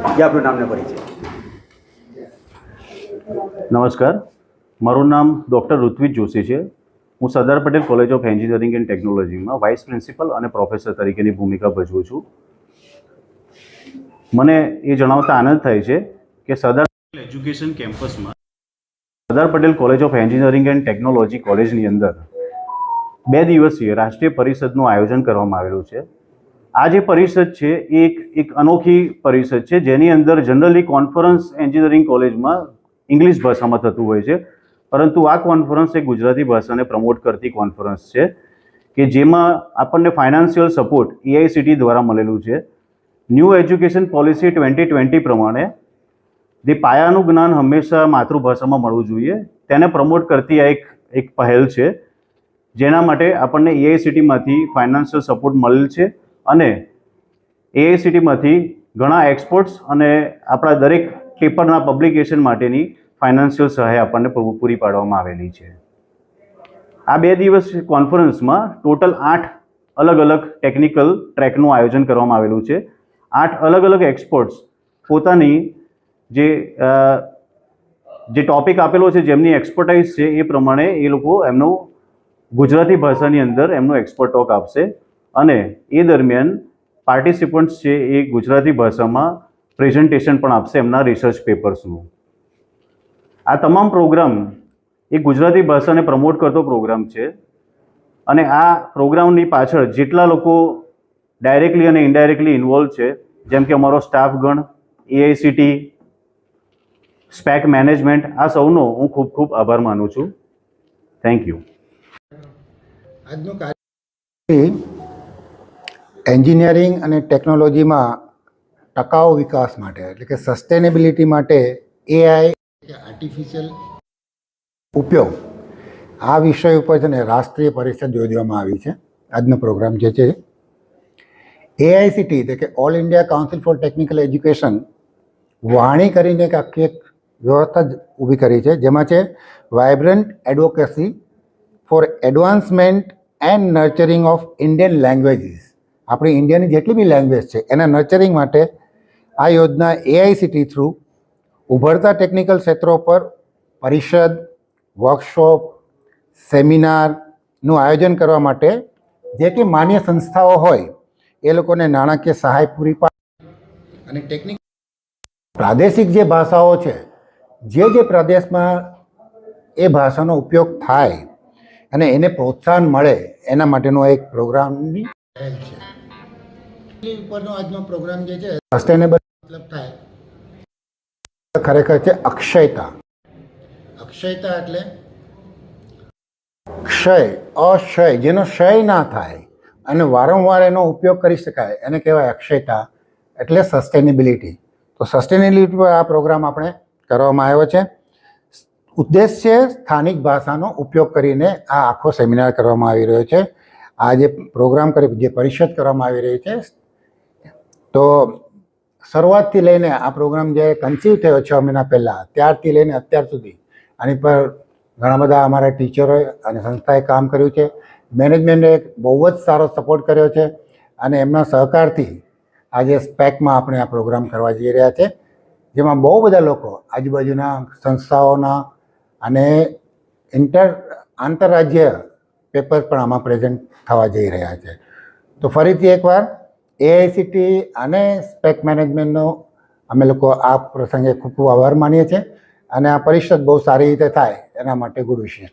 જે આપણું નામને પરિચય. નમસ્કાર. મારું નામ ડૉક્ટર ઋત્વિજ જોશી છે. હું Sardar Patel college of engineering and ટેકનોલોજીમાં વાઇસ પ્રિન્સિપલ અને પ્રોફેસર તરીકેની ભૂમિકા ભજવું છું. મને એ જણાવતા આનંદ થાય છે કે સરદાર પટેલ એજ્યુકેશન કેમ્પસમાં Sardar Patel college of engineering and technology કોલેજની અંદર બે દિવસીય રાષ્ટ્રીય પરિષદનું આયોજન કરવામાં આવેલું છે. આ જે પરિષદ છે, એ એક એક અનોખી પરિષદ છે, જેની અંદર જનરલી કોન્ફરન્સ એન્જિનિયરિંગ કોલેજમાં ઇંગ્લિશ ભાષામાં થતું હોય છે. પરંતુ આ કોન્ફરન્સ એ ગુજરાતી ભાષાને પ્રમોટ કરતી કોન્ફરન્સ છે, કે જેમાં આપણને ફાઇનાન્શિયલ સપોર્ટ એઆઈસીટી દ્વારા મળેલું છે. New education policy twenty twenty પ્રમાણે જે પાયાનું જ્ઞાન હંમેશા માતૃભાષામાં મળવું જોઈએ. તેને પ્રમોટ કરતી આ એક એક પહેલ છે, જેના માટે આપણને એઆઈસીટીમાંથી ફાઇનાન્શિયલ સપોર્ટ મળેલ છે. અને એઆઈસીટીમાંથી ઘણા એક્સપર્ટ્સ અને આપણા દરેક પેપરના પબ્લિકેશન માટેની ફાઇનાન્શિયલ સહાય આપણને પૂરી પાડવામાં આવેલી છે. આ બે દિવસ કોન્ફરન્સમાં ટોટલ આઠ અલગ અલગ ટેકનિકલ ટ્રેકનું આયોજન કરવામાં આવેલું છે. આઠ અલગ અલગ એક્સપર્ટ્સ પોતાની જે જે ટોપિક આપેલો છે, જેમની એક્સપર્ટાઇઝ છે એ પ્રમાણે એ લોકો એમનું ગુજરાતી ભાષાની અંદર એમનું એક્સપર્ટ ટોક આપશે. અને એ દરમિયાન પાર્ટિસિપન્ટ્સ છે એ ગુજરાતી ભાષામાં પ્રેઝન્ટેશન પણ આપશે એમના રિસર્ચ પેપર્સનું આ તમામ પ્રોગ્રામ એ ગુજરાતી ભાષાને પ્રમોટ કરતો પ્રોગ્રામ છે. અને આ પ્રોગ્રામની પાછળ જેટલા લોકો ડાયરેક્ટલી અને ઇનડાયરેક્ટલી ઇન્વોલ્વ છે, જેમ કે અમારો સ્ટાફગણ એઆઈસીટી સ્પેક મેનેજમેન્ટ આ સૌનો હું ખૂબ ખૂબ આભાર માનું છું. થેન્ક યુ આજનો કાર્ય એન્જિનિયરિંગ અને ટેકનોલોજીમાં ટકાઉ વિકાસ માટે, એટલે કે સસ્ટેનેબિલિટી માટે એઆઈ કે આર્ટિફિશિયલ ઉપયોગ, આ વિષય ઉપર છે ને રાષ્ટ્રીય પરિષદ યોજવામાં આવી છે. આજનો પ્રોગ્રામ જે છે એઆઈસીટી એટલે કે all India council for technical education વાણી કરીને એક આખી એક વ્યવસ્થા જ ઊભી કરી છે, જેમાં છે vibrant advocacy for advancement and nurturing of Indian languages આપણી ઇન્ડિયાની જેટલી બી લેંગ્વેજ છે, એના નર્ચરિંગ માટે આ યોજના એઆઈસીટી થ્રુ ઉભરતા ટેકનિકલ ક્ષેત્રો પર પરિષદ વર્કશોપ સેમિનારનું આયોજન કરવા માટે જે કે માન્ય સંસ્થાઓ હોય, એ લોકોને નાણાકીય સહાય પૂરી પાડે. અને ટેકનિક પ્રાદેશિક જે ભાષાઓ છે, જે જે પ્રદેશમાં એ ભાષાનો ઉપયોગ થાય અને એને પ્રોત્સાહન મળે, એના માટેનો એક પ્રોગ્રામની છે ઉપરનો આજનો પ્રોગ્રામ જે છે સસ્ટેનેબલ મતલબ થાય. ખરેખર છે અક્ષયતા. અક્ષયતા એટલે? ક્ષય અક્ષય જેનો ક્ષય ના થાય અને વારંવાર એનો ઉપયોગ કરી શકાય એને કહેવાય અક્ષયતા એટલે સસ્ટેનેબિલિટી તો સસ્ટેનેબિલિટી પર આ પ્રોગ્રામ આપણે કરવામાં આવ્યો છે. ઉદ્દેશ છે સ્થાનિક ભાષાનો ઉપયોગ કરીને આ આખો સેમિનાર કરવામાં આવી રહ્યો છે. આ જે પ્રોગ્રામ કરી જે પરિષદ કરવામાં આવી રહી છે તો શરૂઆતથી લઈને આ પ્રોગ્રામ જે કન્સીવ થયો છ મહિના પહેલાં, ત્યારથી લઈને અત્યાર સુધી, આની પર ઘણા બધા અમારા ટીચરોએ અને સંસ્થાએ કામ કર્યું છે. મેનેજમેન્ટે બહુ જ સારો સપોર્ટ કર્યો છે અને એમના સહકારથી આજે સ્પેકમાં આપણે આ પ્રોગ્રામ કરવા જઈ રહ્યા છે, જેમાં બહુ બધા લોકો આજુબાજુના સંસ્થાઓના અને ઇન્ટર આંતરરાજ્ય પેપર પણ આમાં પ્રેઝન્ટ થવા જઈ રહ્યા છે. તો ફરીથી એકવાર એઆઈસીટી અને સ્પેક મેનેજમેન્ટનો અમે લોકો આ પ્રસંગે ખૂબ ખૂબ આભાર માનીએ છીએ. અને આ પરિષદ બહુ સારી રીતે થાય એના માટે ગુડ વિશેષ